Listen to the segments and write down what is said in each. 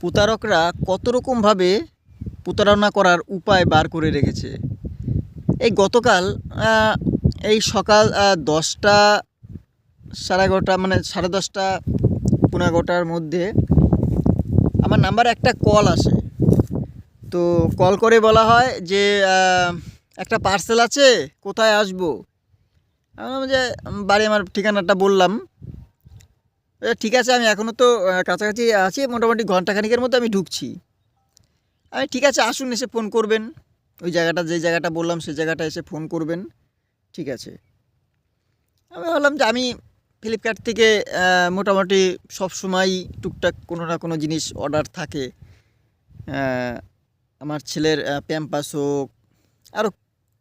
প্রতারকরা কত রকমভাবে প্রতারণা করার উপায় বার করে রেখেছে? এই গতকাল এই সকাল দশটা, সাড়ে এগারোটা মানে সাড়ে দশটা, পনেরো মধ্যে আমার নাম্বারে একটা কল আসে। তো কল করে বলা হয় যে একটা পার্সেল আছে, কোথায় আসব? আমি যে, বাড়ি আমার ঠিকানাটা বললাম। ঠিক আছে, আমি এখনও তো কাছাকাছি আছি, মোটামুটি ঘন্টাখানিকের মধ্যে আমি ঢুকছি। আমি, ঠিক আছে, আসুন, এসে ফোন করবেন। ওই জায়গাটা, যে জায়গাটা বললাম সেই জায়গাটা এসে ফোন করবেন। ঠিক আছে। আমি ভাবলাম যে, আমি ফ্লিপকার্ট থেকে মোটামুটি সব সময় টুকটাক কোনো না কোনো জিনিস অর্ডার থাকে। আমার ছেলের প্যাম্পাস হোক আরও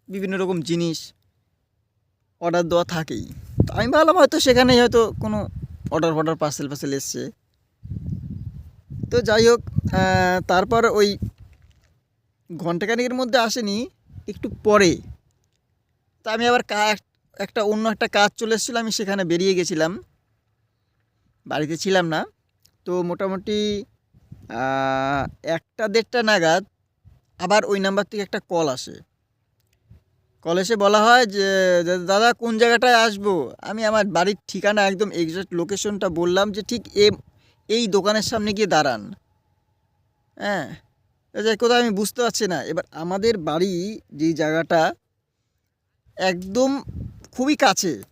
বিভিন্ন রকম জিনিস অর্ডার দেওয়া থাকেই। তো আমি ভাবলাম হয়তো সেখানেই হয়তো কোনো অর্ডার ফর্ডার পার্সেল পার্সেল এসছে। তো যাই হোক তারপর ওই ঘন্টাখানেকের মধ্যে আসেনি, একটু পরে। তা আমি আবার একটা অন্য একটা কাজ চলে এসেছিল, আমি সেখানে বেরিয়ে গেছিলাম। বাড়িতে ছিলাম না। তো মোটামুটি একটা দেড়টা নাগাদ আবার ওই নাম্বার থেকে একটা কল আসে। কল এসে বলা হয় যে যে, দাদা, কোন জায়গাটায় আসব? আমি আমার বাড়ির ঠিকানা একদম এক্সাক্ট লোকেশনটা বললাম যে, ঠিক এ এই দোকানের সামনে গিয়ে দাঁড়ান। হ্যাঁ? যে কোথাও আমি বুঝতে পারছি না। এবার আমাদের বাড়ি যেই জায়গাটা একদম খুবই কাছে।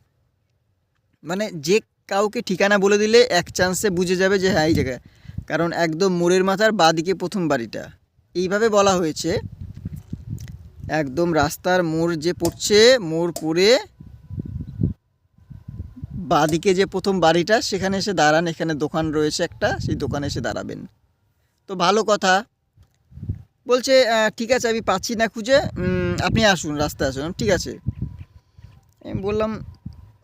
মানে যে কাউকে ঠিকানা বলে দিলে এক চান্সে বুঝে যাবে যে হ্যাঁ এই জায়গায়। কারণ একদম মোড়ের মাথার বাঁদিকে প্রথম বাড়িটা। এইভাবে বলা হয়েছে। একদম রাস্তার মোড় যে পড়ছে, মোড় পড়ে বাঁদিকে যে প্রথম বাড়িটা, সেখানে এসে দাঁড়ান। এখানে দোকান রয়েছে একটা, সেই দোকানে এসে দাঁড়াবেন। তো ভালো কথা। বলছে ঠিক আছে, আমি পাচ্ছি না খুঁজে। আপনি আসুন, রাস্তায় আসুন। ঠিক আছে। আমি বললাম,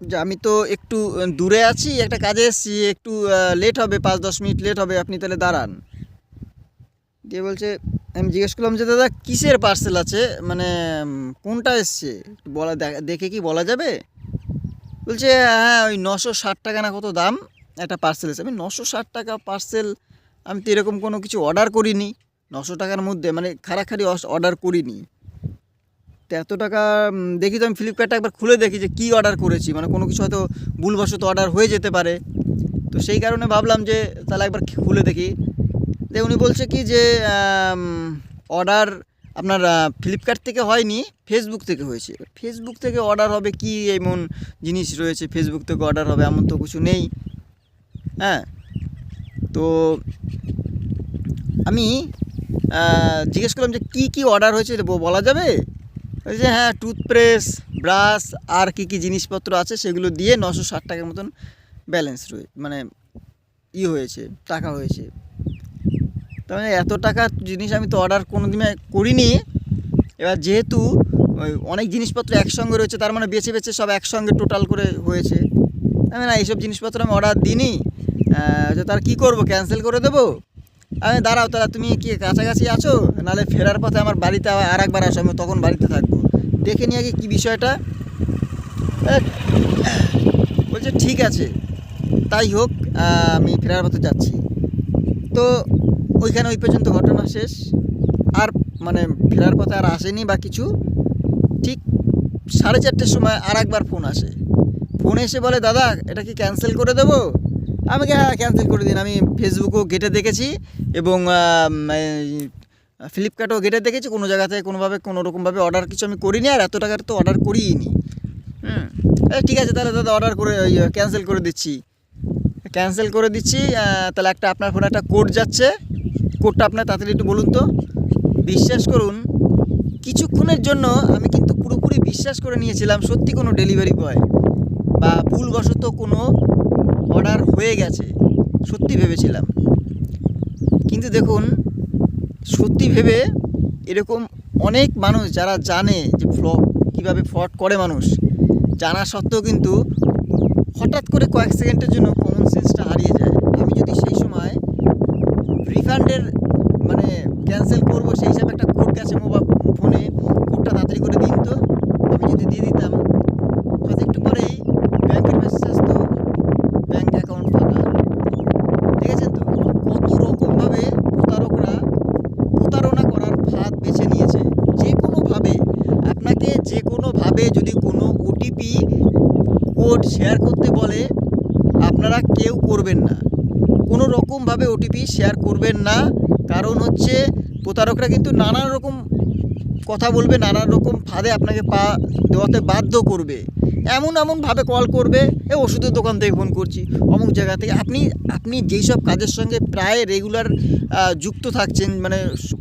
যে আমি তো একটু দূরে আছি, একটা কাজে এসেছি, একটু লেট হবে, পাঁচ দশ মিনিট লেট হবে, আপনি তাহলে দাঁড়ান। দিয়ে বলছে আমি জিজ্ঞেস করলাম যে, দাদা, কিসের পার্সেল আছে? মানে কোনটা এসছে? বলা, দেখে কি বলা যাবে? বলছে হ্যাঁ ওই নশো ষাট টাকা না কত দাম? একটা পার্সেল এসে আমি, নশো ষাট টাকা পার্সেল আমি তো এরকম কোনো কিছু অর্ডার করিনি। নশো টাকার মধ্যে মানে খাড়াখাড়ি অর্ডার করিনি। তো এত টাকা দেখি তো আমি ফ্লিপকার্টটা একবার খুলে দেখি যে, কী অর্ডার করেছি। মানে কোনো কিছু হয়তো ভুলবশত অর্ডার হয়ে যেতে পারে। তো সেই কারণে ভাবলাম যে, তাহলে একবার খুলে দেখি। যে উনি বলছে কি যে অর্ডার আপনার ফ্লিপকার্ট থেকে হয়নি ফেসবুক থেকে হয়েছে। ফেসবুক থেকে অর্ডার হবে কি, এমন জিনিস রয়েছে ফেসবুক থেকে অর্ডার হবে, এমন তো কিছু নেই। হ্যাঁ? তো আমি জিজ্ঞেস করলাম যে কী কী অর্ডার হয়েছে বলা যাবে? যে হ্যাঁ টুথপেস্ট ব্রাশ আর কী কী জিনিসপত্র আছে, সেগুলো দিয়ে নশো ষাট টাকার মতন ব্যালেন্স রয়ে মানে ই হয়েছে, টাকা হয়েছে। তার মানে এত টাকা জিনিস আমি তো অর্ডার কোনো দিনে করিনি। এবার যেহেতু অনেক জিনিসপত্র একসঙ্গে রয়েছে, তার মানে বেছে বেছে সব একসঙ্গে টোটাল করে হয়েছে। আমি না এইসব জিনিসপত্র আমি অর্ডার দিইনি। তো তার কী করব? ক্যান্সেল করে দেবো? আমি, দাঁড়াও, তাহলে তুমি কি কাছাকাছি আছো? নাহলে ফেরার পথে আমার বাড়িতে আর একবার আসো, আমি তখন বাড়িতে থাকব। দেখে নিয়ে আগে কী বিষয়টা। বলছে, ঠিক আছে, তাই হোক আমি ফেরার পথে যাচ্ছি। তো ওইখানে ওই পর্যন্ত ঘটনা শেষ। আর মানে ফেরার পথে আর আসেনি বা কিছু। ঠিক সাড়ে চারটের সময় আর একবার ফোন আসে। ফোন এসে বলে, দাদা, এটা কি ক্যান্সেল করে দেবো? আমাকে হ্যাঁ ক্যান্সেল করে দিন। আমি ফেসবুকও ঘেটে দেখেছি এবং ফ্লিপকার্টও ঘেটে দেখেছি। কোনো জায়গা থেকে কোনোভাবে কোনো রকমভাবে অর্ডার কিছু আমি করিনি আর এত টাকার তো অর্ডার করিই নি হুম ঠিক আছে, তাহলে দাদা অর্ডার করে ক্যান্সেল করে দিচ্ছি। ক্যান্সেল করে দিচ্ছি তাহলে একটা, আপনার ফোনে একটা কোড যাচ্ছে। কোডটা আপনার তাড়াতাড়ি একটু বলুন তো। বিশ্বাস করুন, কিছুক্ষণের জন্য আমি কিন্তু পুরোপুরি বিশ্বাস করে নিয়েছিলাম সত্যি কোনো ডেলিভারি বয় বা ভুলবশত কোনো অর্ডার হয়ে গেছে, সত্যি ভেবেছিলাম। কিন্তু দেখুন, সত্যি ভেবে এরকম অনেক মানুষ যারা জানে যে ফ্ল কীভাবে ফ্রড করে মানুষ, জানা সত্ত্বেও কিন্তু হঠাৎ করে কয়েক সেকেন্ডের জন্য কমন সেন্সটা হারিয়ে যায়। আমি যদি সেই সময় পেমেন্টের মানে ক্যান্সেল করব সেই হিসাবে একটা কোড গেছে মোবাইল ফোনে কোডটা তাড়াতাড়ি করে দিন তো। আমি যদি দিয়ে দিতাম হয়তো একটু পরেই ব্যাংকের মেসেজ আসতো ব্যাঙ্ক অ্যাকাউন্ট ফাঁকা। আছে তো? কত রকমভাবে প্রতারকরা প্রতারণা করার ফাঁদ বেছে নিয়েছে। যে কোনোভাবে আপনাকে যে কোনোভাবে যদি কোনো ওটিপি কোড শেয়ার করতে বলে, আপনারা কেউ করবেন না। কোনো রকমভাবে ওটিপি শেয়ার করবেন না। কারণ হচ্ছে প্রতারকরা কিন্তু নানান রকম কথা বলবে নানান রকম ফাঁদে আপনাকে পা দেওয়াতে বাধ্য করবে। এমন এমনভাবে কল করবে, এ ওষুধের দোকান থেকে ফোন করছি, অমুক জায়গা থেকে। আপনি আপনি যেই সব কাজের সঙ্গে প্রায় রেগুলার যুক্ত থাকছেন মানে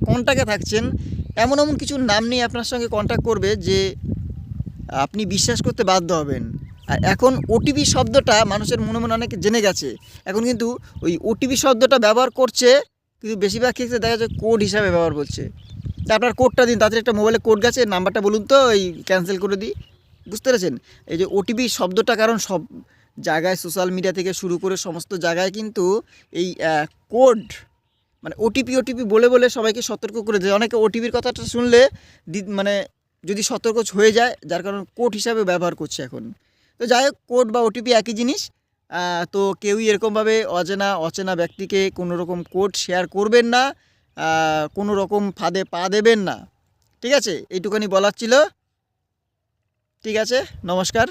কন্ট্যাক্টে থাকছেন, এমন এমন কিছু নাম নিয়ে আপনার সঙ্গে কন্ট্যাক্ট করবে যে আপনি বিশ্বাস করতে বাধ্য হবেন। এখন ওটিপি শব্দটা মানুষের মনে মনে অনেকে জেনে গেছে। এখন কিন্তু ওই ওটিপি শব্দটা ব্যবহার করছে, কিন্তু বেশিরভাগ ক্ষেত্রে দেখা যায় কোড হিসাবে ব্যবহার করছে তা আপনার কোডটা দিন, তাদের একটা মোবাইলে কোড গেছে, নাম্বারটা বলুন তো, ওই ক্যান্সেল করে দিই। বুঝতে পেরেছেন? এই যে ওটিপি শব্দটা কারণ সব জায়গায় সোশ্যাল মিডিয়া থেকে শুরু করে সমস্ত জায়গায় কিন্তু এই কোড মানে ওটিপি ওটিপি বলে বলে সবাইকে সতর্ক করে দেয়। অনেকে ওটিপির কথাটা শুনলে মানে যদি সতর্ক হয়ে যায়, যার কারণ কোড হিসাবে ব্যবহার করছে এখন। তো যাই হোক কোড বা ওটিপি একই জিনিস। তো কেউই এরকমভাবে অচেনা অচেনা ব্যক্তিকে কোনো রকম কোড শেয়ার করবেন না কোনো রকম ফাঁদে পা দেবেন না। ঠিক আছে? এইটুখানি বলার ছিল। ঠিক আছে? নমস্কার।